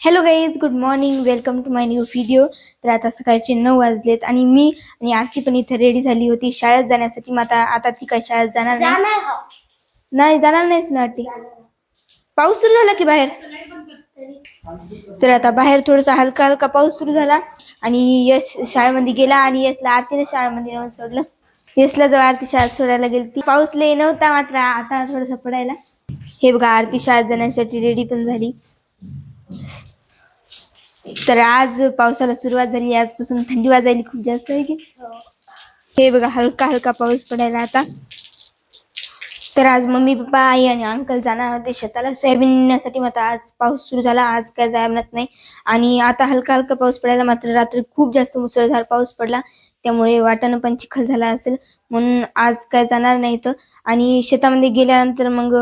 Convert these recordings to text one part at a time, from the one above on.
Hello guys good morning welcome to my new video तर आता सकाळचे नऊ वाजलेत आणि मी आणि आरती पण इथे रेडी झाली होती. शाळेत जाण्यासाठी. मग आता आता ती काय शाळेत जाणार नाही? जाणार. नाही जाणार नाहीच ना आरती पाऊस सुरू झाला की बाहेर? तर आता बाहेर थोडासा हलका हलका पाऊस सुरू झाला आणि यश शाळेमध्ये गेला आणि यशला आरतीने शाळेमध्ये नेऊन सोडलं. यशला जेव्हा आरती शाळेत सोडायला गेली ती पाऊस लय नव्हता मात्र आता थोडासा पडायला. हे बघा आरती शाळेत जाण्यासाठी रेडी पण झाली. तर आज पावसाला सुरुवात झाली. आजपासून थंडी वाजायली खूप जास्त आहे की हे. बघा हलका हलका पाऊस पडायला आता. तर आज मम्मी पप्पा आई आणि अंकल जाणार होते शेताला. सोयाबीन नेण्यासाठी मग आता आज पाऊस सुरू झाला. आज काय जायमत नाही. आणि आता हलका हलका पाऊस पडायला मात्र रात्री खूप जास्त मुसळधार पाऊस पडला. त्यामुळे वाटानं पण चिखल झाला असेल. म्हणून आज काय जाणार नाही तर आणि शेतामध्ये गेल्यानंतर मग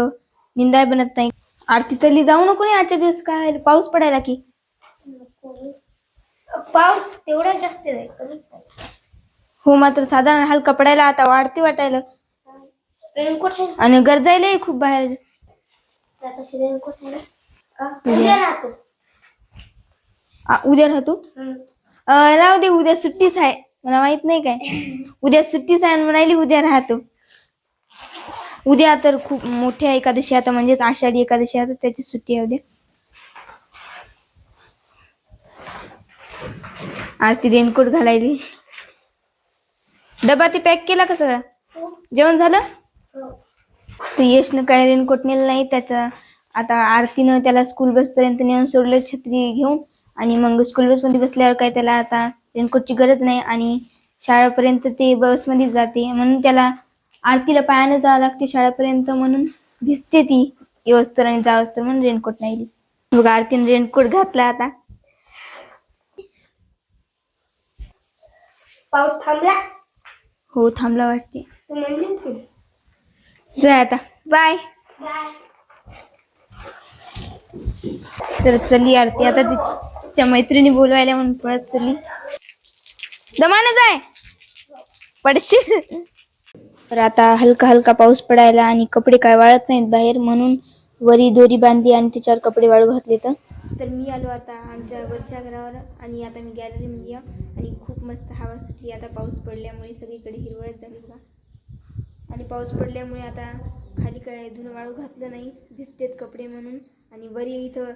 निंदाय बनत नाही. आरती तरी जाऊ नको नाही आजच्या दिवस काय? पाऊस पडायला की. पाऊस तेवढा जास्त नाही कमीच नाही. हो मात्र साधारण हलका पडायला आता वाढते वाटायला. रेनकोट आहे आणि गरजायला खूप बाहेर त्यापाशी रेनकोट आहे ना? का? उद्या. राहतो. आ, उद्या राहतो? अं, राहू दे उद्या सुट्टीच आहे. मला माहीत नाही काय. उद्या सुट्टीच आहे आणि म्हणाली उद्या राहतो. उद्या तर खूप मोठ्या एकादशी आता म्हणजेच आषाढी एकादशी आता त्याची सुट्टी आहे उद्या. आरती रेनकोट घालायली. डबा ते पॅक केला का सगळा? जेवण झालं? तर यशनं काही रेनकोट नेलं नाही त्याचा आता आरतीनं त्याला स्कूल बस पर्यंत नेऊन सोडलं छत्री घेऊन. आणि मग स्कूल बसमध्ये बसल्यावर काय त्याला आता रेनकोटची गरज नाही आणि शाळेपर्यंत ते बसमध्ये जाते. म्हणून त्याला आरतीला पायाने जावं लागते शाळेपर्यंत म्हणून भिजते ती. येवस्तर आणि जावस्तर म्हणून रेनकोट नाही बघा आरतीने रेनकोट घातला आता. पाऊस थांबला? हो थांबला वाटते. तू म्हणली होती. जाय आता. बाय. बाय. तर चली आरती. आता तिच्या मैत्रिणी बोलवायला म्हणून पळत चली. दमानं जाय. पडशील. तर आता हलका हलका पाऊस पडायला आणि कपडे काय वाळत नाहीत बाहेर म्हणून वरी दोरी बांधली आणि त्याच्यावर कपडे वाळू घातले तर. तर मी आलो आता आमच्या वरच्या घरावर आणि आता मी गॅलरीमध्ये आहे आणि खूप मस्त हवा सुटली. आता पाऊस पडल्यामुळे सगळीकडे हिरवळ झाली बघा. आणि पाऊस पडल्यामुळे आता खाली काय धुणं वाळू घातलं नाही भिजतेत कपडे म्हणून. आणि वरी इथं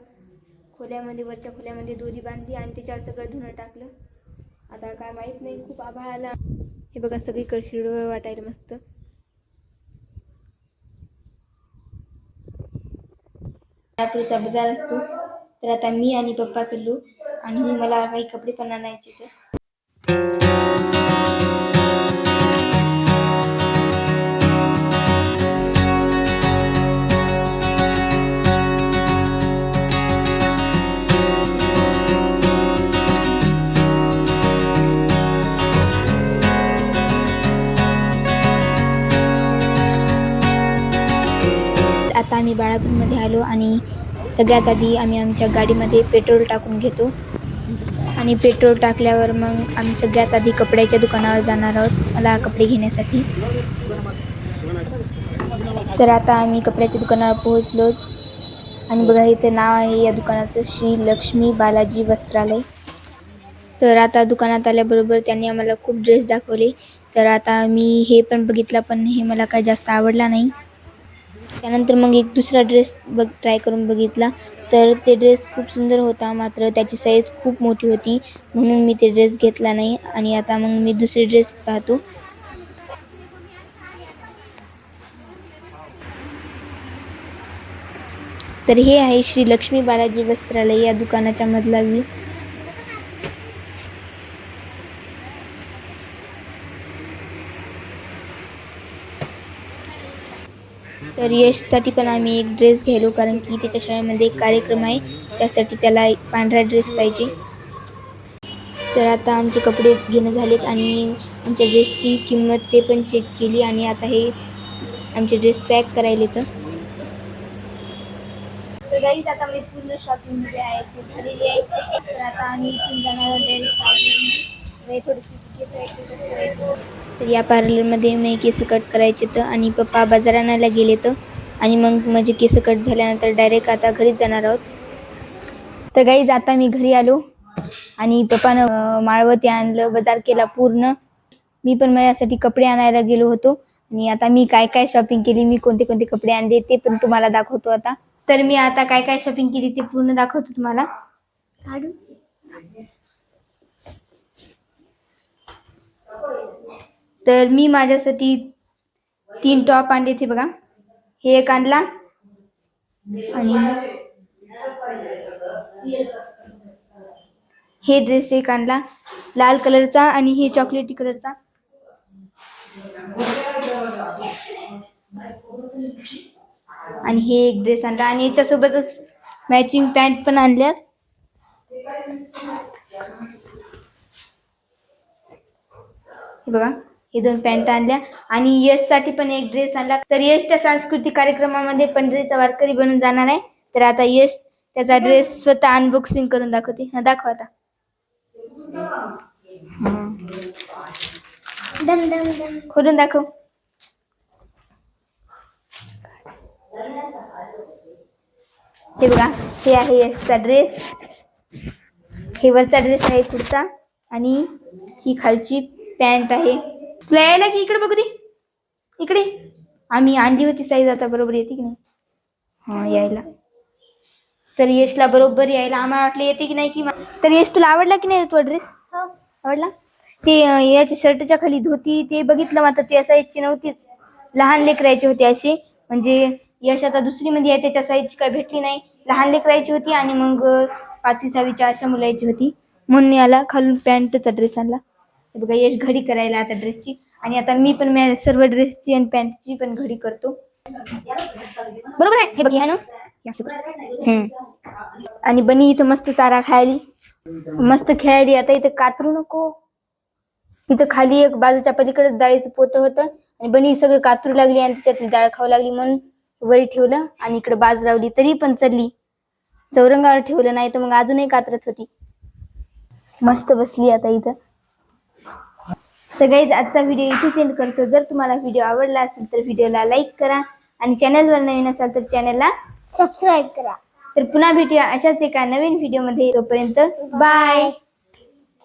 खोल्यामध्ये वरच्या खोल्यामध्ये दोरी बांधली आणि त्याच्यावर सगळं धुणं टाकलं. आता काय माहीत नाही खूप आभाळ आला. हे बघा सगळीकडे हिरवळ वाटायला मस्त. रात्रीचा बाजार असतो. तर आता मी आणि पप्पा चाललो आणि मला काही कपडे पण आणायचे तर आता आम्ही बाळापूरमध्ये आलो आणि सगळ्यात आधी आम्ही आमच्या गाडीमध्ये पेट्रोल टाकून घेतो. आणि पेट्रोल टाकल्यावर मग आम्ही सगळ्यात आधी कपड्याच्या दुकानावर जाणार आहोत मला कपडे घेण्यासाठी. तर आता आम्ही कपड्याच्या दुकानावर पोहोचलो. आणि बघा इथं नाव आहे या दुकानाचं श्री लक्ष्मी बालाजी वस्त्रालय. तर आता दुकानात आल्याबरोबर त्यांनी आम्हाला खूप ड्रेस दाखवले. तर आता मी हे पण बघितलं पण हे मला काय जास्त आवडला नाही. त्यानंतर मग एक दुसरा ड्रेस बघ ट्राय करून बघितला. तर ते ड्रेस खूप सुंदर होता मात्र त्याची साईज खूप मोठी होती. म्हणून मी ते ड्रेस घेतला नाही. आणि आता मग मी दुसरे ड्रेस पाहतो. तर हे आहे श्री लक्ष्मी बालाजी वस्त्रालय या दुकानाच्या मधला व्ह्यू तर यशसाठी पण आम्ही एक ड्रेस घ्यायलो कारण की त्याच्या शाळेमध्ये एक कार्यक्रम आहे. त्यासाठी त्याला एक पांढरा ड्रेस पाहिजे. तर आता आमचे कपडे घेणं झालेत आणि आमच्या ड्रेसची किंमत ते पण चेक केली आणि आता हे आमचे ड्रेस पॅक करायले तर तर गाईज आता मी पूर्ण शॉपिंग आहे झालेली आहे तर आता आम्ही जाणार थोडीशी तर या पार्लरमध्ये मी केस कट करायचे तर आणि पप्पा बाजार आणायला गेले तर आणि मग माझे केस कट झाल्यानंतर डायरेक्ट आता घरीच जाणार आहोत. तर गाईज आता मी घरी आलो. आणि पप्पानं माळवती आणलं बाजार केला पूर्ण. मी पण माझ्यासाठी कपडे आणायला गेलो होतो. आणि आता मी काय काय शॉपिंग केली मी कोणते कोणते कपडे आणले ते पण तुम्हाला दाखवतो आता. तर मी आता काय काय शॉपिंग केली ते पूर्ण दाखवतो तुम्हाला. तर मी माझ्यासाठी तीन टॉप आणले ते बघा. हे एक आणला. आणि हे ड्रेस एक आणला. लाल कलरचा आणि हे चॉकलेटी कलरचा. आणि हे एक ड्रेस आणला. आणि याच्यासोबतच मॅचिंग पॅन्ट पण आणल्यात. बघा. हे दोन पॅन्ट आणल्या. आणि यशसाठी पण एक ड्रेस आणला. तर यश त्या सांस्कृतिक कार्यक्रमामध्ये पंढरीचा वारकरी बनून जाणार आहे. तर आता यश त्याचा ड्रेस स्वतः अनबॉक्सिंग करून दाखवते. हा दाखव आता. खोलून दाखव. हे बघा हे आहे यशचा ड्रेस हे वरचा ड्रेस आहे कुर्ता. आणि ही खालची पॅन्ट आहे. तुला यायला की इकडे बघू दे. इकडे. आम्ही आणली होती साईज आता बरोबर येते की नाही? हा यायला. तर यशला बरोबर यायला आम्हाला वाटलं येते की नाही की तर यश तुला आवडला की नाही तो ड्रेस हो. आवडला? ते याच्या शर्टच्या खाली धोती ते बघितलं मात्र ती साईजची नव्हतीच. लहान लेकरायची होती अशी म्हणजे यश आता दुसरी मध्ये आहे त्याच्या साईजची काय भेटली नाही. लहान लेकरायची होती आणि मग पाचवी सहावीच्या अशा मुलाची होती. म्हणून याला खालून पॅन्टचा ड्रेस आणला. हे बघा यश घडी करायला आता ड्रेसची आणि आता मी पण सर्व ड्रेसची आणि पॅन्टची पण घडी करतो. बरोबर आहे? हे बघ ह्या ना आणि बनी इथं मस्त चारा खायली. मस्त खेळायली. आता इथं कातरू नको. इथं खाली एक बाजूच्या पलीकडेच डाळीचं पोतं होतं. आणि बनी सगळं कातरू लागली आणि तिच्यातली डाळ खाऊ लागली म्हणून वरी ठेवलं आणि इकडे बाज लावली तरी पण चालली. चौरंगावर ठेवलं नाही तर मग अजूनही कातरत होती. मस्त बसली आता इथं. तर गाईज आजचा व्हिडिओ इथे सेंड करतो. जर तुम्हाला व्हिडिओ आवडला असेल तर व्हिडिओला लाईक करा आणि चॅनलवर नवीन असाल तर चॅनलला सबस्क्राईब करा. तर पुन्हा भेटूया अशाच एका नवीन व्हिडिओमध्ये तोपर्यंत बाय